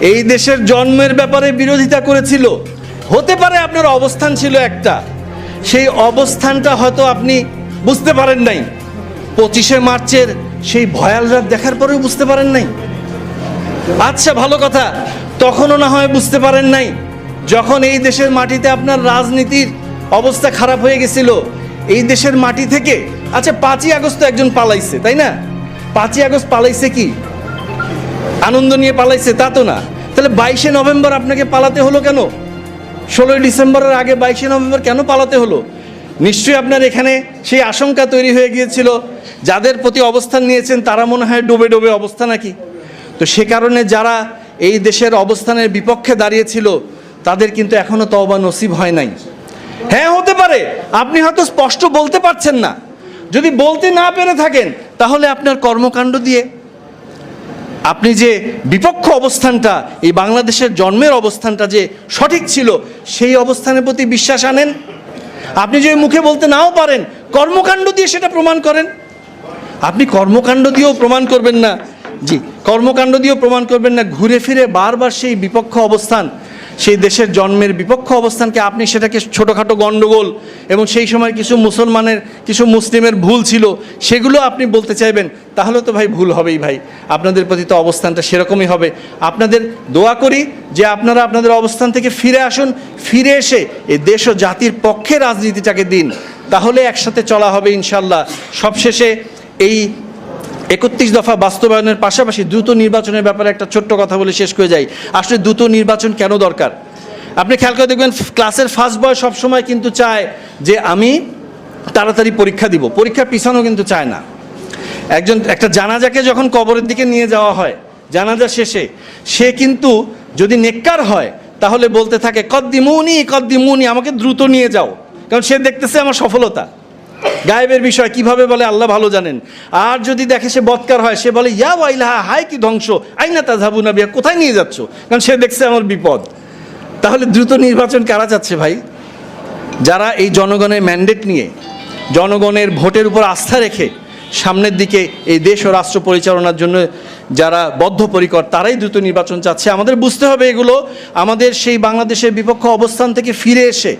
এই দেশের জন্মের ব্যাপারে বিরোধিতা করেছিল। হতে পারে আপনার অবস্থান ছিল একটা। সেই অবস্থানটা হয়তো আপনি বুঝতে পারেন নাই। পঁচিশে মার্চের সেই ভয়াল রাত দেখার পরেও বুঝতে পারেন নাই। আচ্ছা ভালো কথা। তখনও না হয় বুঝতে পারেন নাই। যখন এই দেশের মাটিতে আপনার রাজনীতির অবস্থা খারাপ হয়ে গেছিল, এই দেশের মাটি থেকে আচ্ছা পাঁচই আগস্ট একজন পালাইছে, তাই না? পাঁচই আগস্ট পালাইছে কি? আনন্দ নিয়ে পালাইছে, তা তো না। তাহলে বাইশে নভেম্বর আপনাকে পালাতে হলো কেন? ষোলোই ডিসেম্বরের আগে বাইশে নভেম্বর কেন পালাতে হলো? নিশ্চয়ই আপনার এখানে সেই আশঙ্কা তৈরি হয়ে গিয়েছিল, যাদের প্রতি অবস্থান নিয়েছেন তারা মনে হয় ডোবে ডোবে অবস্থা নাকি? তো সে কারণে যারা এই দেশের অবস্থানের বিপক্ষে দাঁড়িয়েছিল, তাদের কিন্তু এখনও তওবা নসিব হয় নাই। হ্যাঁ হতে পারে। আপনি হয়তো স্পষ্ট বলতে পারছেন না। যদি বলতে না পেরে থাকেন, তাহলে আপনার কর্মকাণ্ড দিয়ে আপনি যে বিপক্ষ অবস্থানটা, এই বাংলাদেশের জন্মের অবস্থানটা যে সঠিক ছিল, সেই অবস্থানের প্রতি বিশ্বাস আনেন? আপনি যদি মুখে বলতে নাও পারেন, কর্মকাণ্ড দিয়ে সেটা প্রমাণ করেন? আপনি কর্মকাণ্ড দিয়েও প্রমাণ করবেন না। জি, কর্মকাণ্ড দিয়েও প্রমাণ করবেন না। ঘুরে ফিরে বারবার সেই বিপক্ষ অবস্থান সেই দেশের জন্মের বিপক্ষ অবস্থানকে আপনি সেটাকে ছোটোখাটো গণ্ডগোল এবং সেই সময় কিছু মুসলমানের, কিছু মুসলিমের ভুল ছিল, সেগুলো আপনি বলতে চাইবেন, তাহলে তো ভাই ভুল হবেই ভাই। আপনাদের প্রতি তো অবস্থানটা সেরকমই হবে। আপনাদের দোয়া করি যে আপনারা আপনাদের অবস্থান থেকে ফিরে আসুন, ফিরে এসে এ দেশ ও জাতির পক্ষে রাজনীতিটাকে দিন। তাহলে একসাথে চলা হবে ইনশাল্লাহ। সবশেষে এই একত্রিশ দফা বাস্তবায়নের পাশাপাশি দ্রুত নির্বাচনের ব্যাপারে একটা ছোট্ট কথা বলে শেষ করে যাই। আসলে দ্রুত নির্বাচন কেন দরকার? আপনি খেয়াল করে দেখবেন, ক্লাসের ফার্স্ট বয় সবসময় কিন্তু চায় যে আমি তাড়াতাড়ি পরীক্ষা দিব। পরীক্ষা পিছানো কিন্তু চায় না। একজন, একটা জানাজাকে যখন কবরের দিকে নিয়ে যাওয়া হয়, জানাজা শেষে, সে কিন্তু যদি নেককার হয়, তাহলে বলতে থাকে, কদ্দিমুনি কদ্দিমুনি, আমাকে দ্রুত নিয়ে যাও। কারণ সে দেখতেছে আমার সফলতা। গায়েবের বিষয় কীভাবে বলে আল্লাহ ভালো জানেন। আর যদি দেখে সে বৎকার হয়, সে বলে, ইয়া ওয়াইলাহা, হায় কি ধ্বংস, আইনা তাজাবু না বিয়া কোথায় নিয়ে যাচ্ছ? কারণ সে দেখছে আমার বিপদ। তাহলে দ্রুত নির্বাচন কারা যাচ্ছে ভাই? যারা এই জনগণের ম্যান্ডেট নিয়ে, জনগণের ভোটের উপর আস্থা রেখে, সামনের দিকে এই দেশ ও রাষ্ট্র পরিচালনার জন্য যারা বদ্ধপরিকর, তারাই দ্রুত নির্বাচন চাচ্ছে। আমাদের বুঝতে হবে এগুলো। আমাদের সেই বাংলাদেশের বিপক্ষ অবস্থান থেকে ফিরে এসে,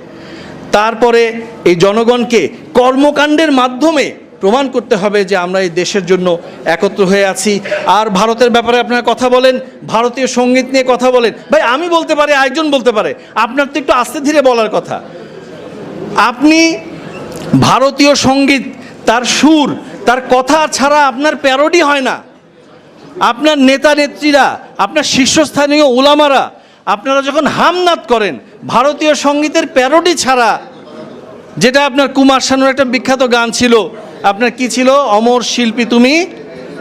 তারপরে এই জনগণকে কর্মকাণ্ডের মাধ্যমে প্রমাণ করতে হবে যে আমরা এই দেশের জন্য একত্র হয়ে আছি। আর ভারতের ব্যাপারে আপনারা কথা বলেন, ভারতীয় সংগীত নিয়ে কথা বলেন। ভাই, আমি বলতে পারি একজন বলতে পারে। আপনার তো একটু আস্তে ধীরে বলার কথা। আপনি ভারতীয় সংগীত, তার সুর, তার কথা ছাড়া আপনার প্যারোডি হয় না। আপনার নেতা নেত্রীরা, আপনার শীর্ষস্থানীয় ওলামারা আপনারা যখন হামনাদ করেন, ভারতীয় সঙ্গীতের প্যারোডি ছাড়া যেটা আপনার কুমার শানুর একটা বিখ্যাত গান ছিল। আপনার কি ছিল? অমর শিল্পী তুমি,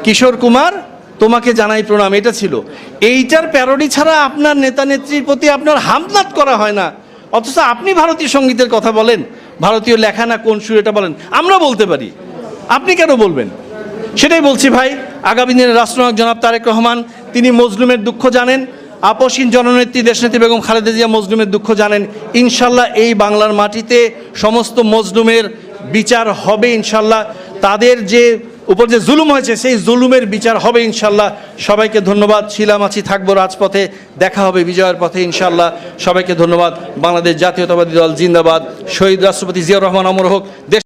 কিশোর কুমার, তোমাকে জানাই প্রণাম, এটা ছিল। এইটার প্যারোডি ছাড়া আপনার নেতা নেত্রীর প্রতি আপনার হামনাদ করা হয় না। অথচ আপনি ভারতীয় সঙ্গীতের কথা বলেন, ভারতীয় লেখা না কোন সুর এটা বলেন, আমরা বলতে পারি। আপনি কেন বলবেন? সেটাই বলছি ভাই, আগামী দিনের রাষ্ট্রনায়ক জনাব তারেক রহমান, তিনি মজলুমের দুঃখ জানেন আপসীন জননেত্রী দেশনেত্রী বেগম খালেদা জিয়া মজলুমের দুঃখ জানেন। ইনশাল্লাহ এই বাংলার মাটিতে সমস্ত মজলুমের বিচার হবে ইনশাল্লাহ। তাদের যে উপর যে জুলুম হয়েছে, সেই জুলুমের বিচার হবে ইনশাল্লাহ। সবাইকে ধন্যবাদ। ছিলাম আছি থাকব রাজপথে। দেখা হবে বিজয়ের পথে ইনশাল্লাহ। সবাইকে ধন্যবাদ। বাংলাদেশ জাতীয়তাবাদী দল জিন্দাবাদ। শহীদ রাষ্ট্রপতি জিয়াউর রহমান অমর হোক। দেশ